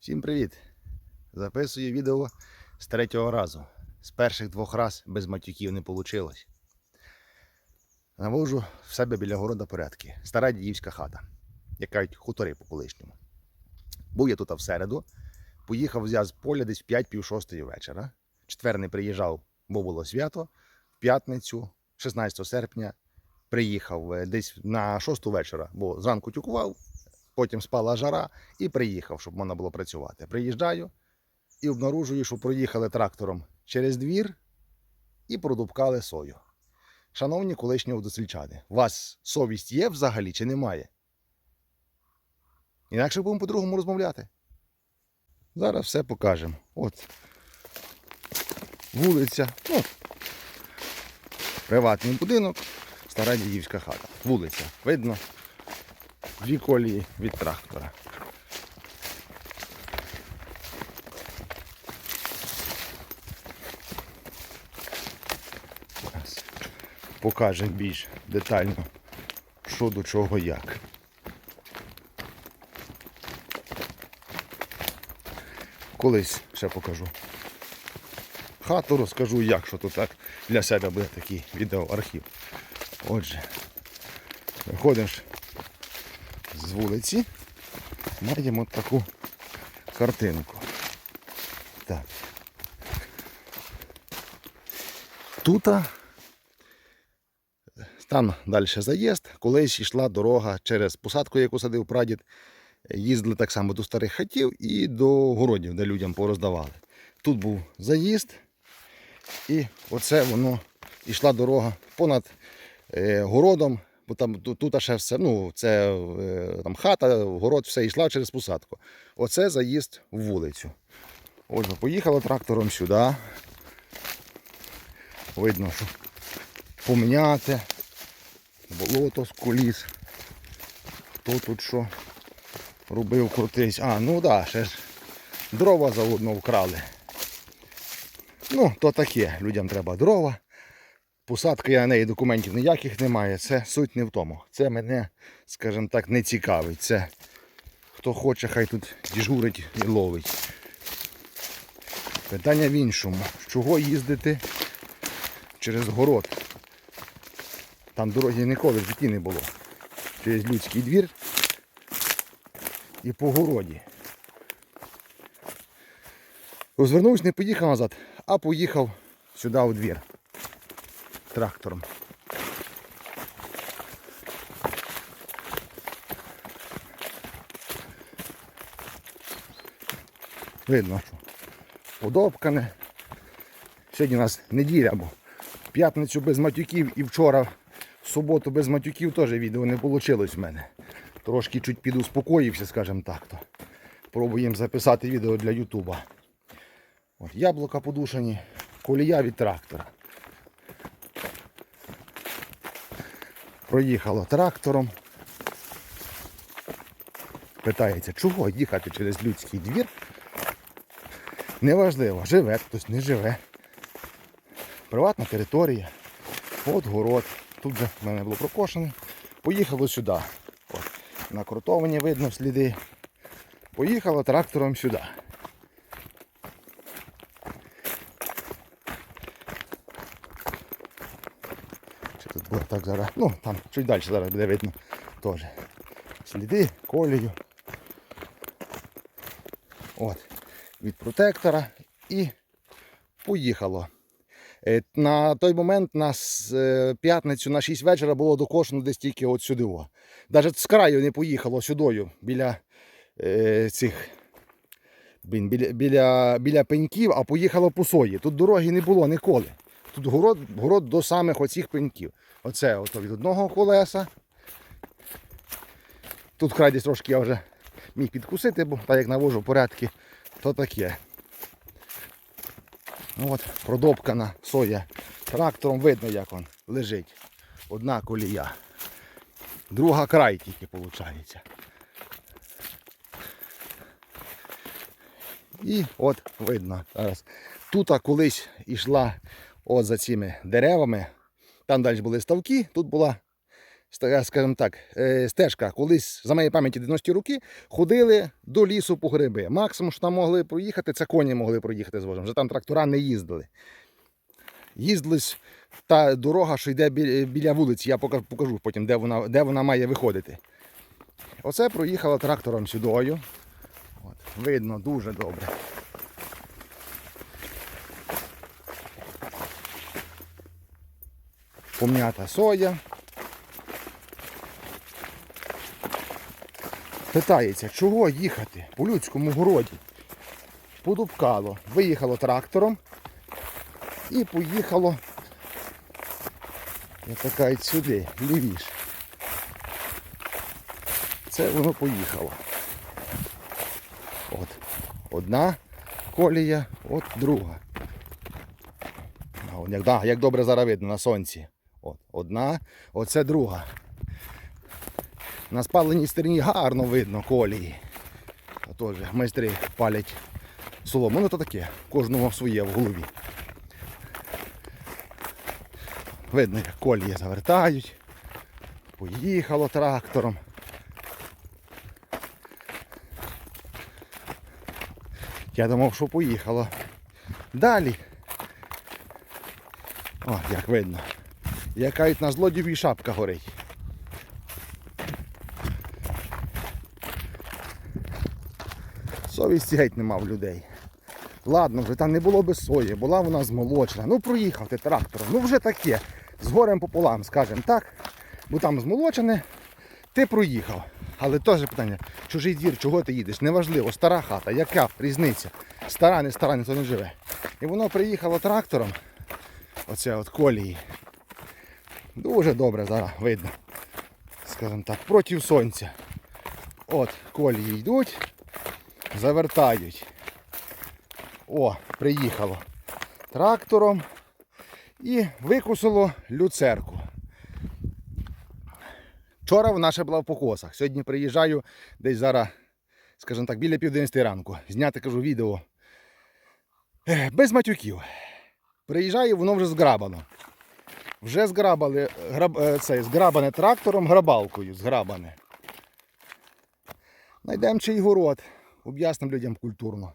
Всім привіт! Записую відео з третього разу. З перших двох раз без матюків не вийшло. Навожу в себе біля города порядки. Стара дідівська хата, як кажуть, хутори по колишньому. Був я тут в середу, поїхав я з поля десь в 5 шостої вечора. Четвер не приїжджав, бо було свято. В п'ятницю, 16 серпня, приїхав е, десь на 6 вечора, бо зранку тюкував, потім спала жара і приїхав, щоб можна було працювати. Приїжджаю і обнаружую, що проїхали трактором через двір і продубкали сою. Шановні колишні водосельчани, у вас совість є взагалі чи немає? Інакше будемо по-другому розмовляти. Зараз все покажемо. От вулиця, ну, приватний будинок, стара дідівська хата. Вулиця. Видно, дві колії від трактора. Зараз покажемо більш детально, що до чого як. Колись ще покажу. Хату розкажу, як що тут так для себе буде такий відеоархів. Отже, виходиш з вулиці, маємо таку картинку. Так. Тут там далі заїзд. Колись йшла дорога через посадку, яку садив прадід. Їздили так само до старих хатів і до городів, де людям пороздавали. Тут був заїзд, і оце воно йшла дорога понад е, городом, бо там тут, ще все, ну, це е, там хата, город, все йшла через посадку. Оце заїзд в вулицю. Отже, поїхали трактором сюди. Видно, що поміняти, болото з коліс. Хто тут що робив крутись. А, ну да, ще ж дрова заодно вкрали. Ну, то таке, людям треба дрова. Посадка я на неї документів ніяких немає. Це суть не в тому. Це мене, скажімо так, не цікавить. Це хто хоче, хай тут діжурить і ловить. Питання в іншому. Чого їздити через город? Там дороги ніколи в житті не було. Через людський двір і по городі. Розвернувся, не поїхав назад, а поїхав сюди у двір трактором. Видно, що подобкане. Сьогодні у нас неділя, бо п'ятницю без матюків і вчора в суботу без матюків теж відео не вийшло в мене. Трошки чуть підуспокоївся, скажімо так. то Пробуємо записати відео для Ютуба. Яблука подушені, колія від трактора. Проїхало трактором. Питається, чого їхати через людський двір? Неважливо, живе хтось, не живе. Приватна територія. От город. Тут вже в мене було прокошене. Поїхало сюди. От, на видно сліди. Поїхало трактором сюди. Чи тут було так зараз? Ну, там чуть далі зараз буде видно теж. Сліди, колію. От. Від протектора і поїхало. Е, На той момент нас е, п'ятницю на 6 вечора було докошено десь тільки от сюди. Навіть з краю не поїхало сюдою біля е, цих біля, біля, біля пеньків, а поїхало по сої. Тут дороги не було ніколи. Тут город, город до самих оцих пеньків. Оце ото від одного колеса. Тут край десь трошки я вже міг підкусити, бо так як навожу порядки, то таке. Ну от, продобкана соя. Трактором видно, як він лежить. Одна колія. Друга край тільки виходить. І от видно зараз. Тут колись йшла от за цими деревами. Там далі були ставки, тут була скажімо так, е, стежка. Колись, за моєї пам'яті 90-ті роки, ходили до лісу по гриби. Максимум, що там могли проїхати, це коні могли проїхати з возом. Вже там трактора не їздили. Їздили та дорога, що йде біля вулиці. Я покажу потім, де вона, де вона має виходити. Оце проїхала трактором сюдою. От, видно дуже добре. Пом'ята соя. Питається, чого їхати по людському городі? Подубкало. Виїхало трактором і поїхало я така сюди, лівіше. Це воно поїхало. От. Одна колія, от друга. Як, да, як добре зараз видно на сонці. От, одна, оце друга. На спаленій стороні гарно видно колії. А теж майстри палять солому. Ну то таке, кожного своє в голові. Видно, як колії завертають. Поїхало трактором. Я думав, що поїхало. Далі. О, як видно. Яка на злодівій шапка горить. Совісті геть нема в людей. Ладно, вже там не було би сої, була вона змолочена. Ну проїхав ти трактором, ну вже таке. З горем пополам, скажімо так. Бо там змолочене, ти проїхав. Але теж питання, чужий двір, чого ти їдеш? Неважливо, стара хата, яка різниця? Стара, не стара, ніхто не живе. І воно приїхало трактором, оце от колії. Дуже добре зараз видно. Скажімо так, проти сонця. От колії йдуть, завертають. О, приїхало трактором і викусило люцерку. Вчора вона ще була в покосах. Сьогодні приїжджаю десь зараз, скажімо так, біля південної ранку. Зняти кажу відео. Без матюків. Приїжджаю, воно вже зграбано. Вже зграбали, граб, е, це, зграбане трактором, грабалкою зграбане. Найдемо чий город, об'яснимо людям культурно.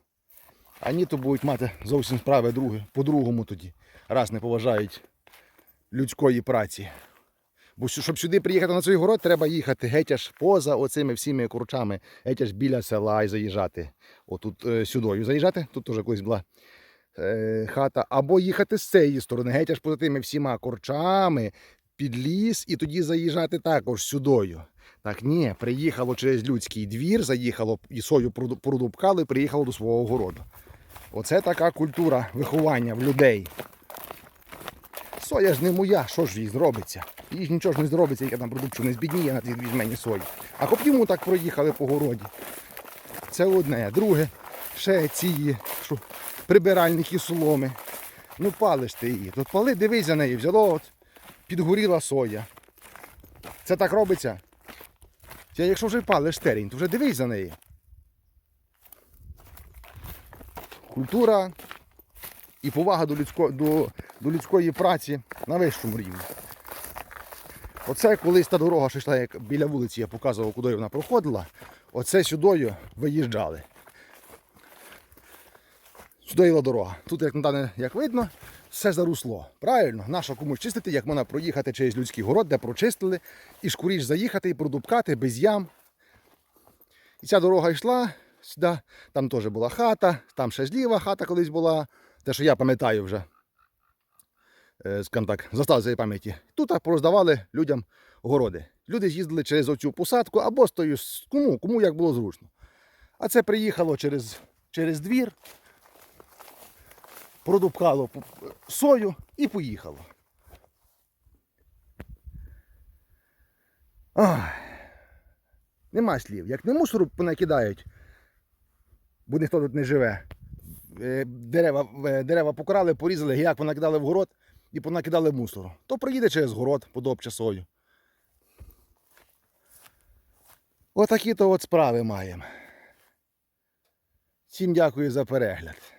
А ні, то будуть мати зовсім справи друге, по-другому тоді, раз не поважають людської праці. Бо щоб сюди приїхати на цей город, треба їхати геть аж поза оцими всіми курчами, геть аж біля села і заїжджати. Отут е, сюдою заїжджати, тут теж колись була е, хата, або їхати з цієї сторони, геть аж поза тими всіма курчами, під ліс, і тоді заїжджати також сюдою. Так, ні, приїхало через людський двір, заїхало і сою проду- продубкало і приїхало до свого городу. Оце така культура виховання в людей. Соя ж не моя, що ж їй зробиться? Їй ж нічого ж не зробиться, як я там продукцію не збідніє на тій візьмені сої. А хоч йому так проїхали по городі. Це одне. Друге, ще ці що, прибиральники соломи. Ну палиш ти її. Тут пали, дивись за нею, взяло, от, підгоріла соя. Це так робиться? Якщо вже палиш терень, то вже дивись за нею. Культура і повага до, людсько, до, до людської праці на вищому рівні. Оце колись та дорога, що йшла як біля вулиці, я показував, куди вона проходила. Оце сюдою виїжджали. Сюди йшла дорога. Тут, як на як видно, все зарусло. Правильно, нащо комусь чистити, як можна проїхати через людський город, де прочистили, і шкуріш заїхати і продубкати без ям. І ця дорога йшла сюди, там теж була хата, там ще зліва хата колись була, те, що я пам'ятаю вже. Е, Скажімо так, застав пам'яті. Тут пороздавали людям городи. Люди з'їздили через оцю посадку або з кому, кому як було зручно. А це приїхало через, через двір, продубкало сою і поїхало. Ах. Нема слів. Як не мусору понакидають, бо ніхто тут не живе. Е, Дерева, е, дерева покрали, порізали, гіяк понакидали в город і понакидали мусору. То приїде через город, подобче сою. Отакі то от справи маємо. Всім дякую за перегляд.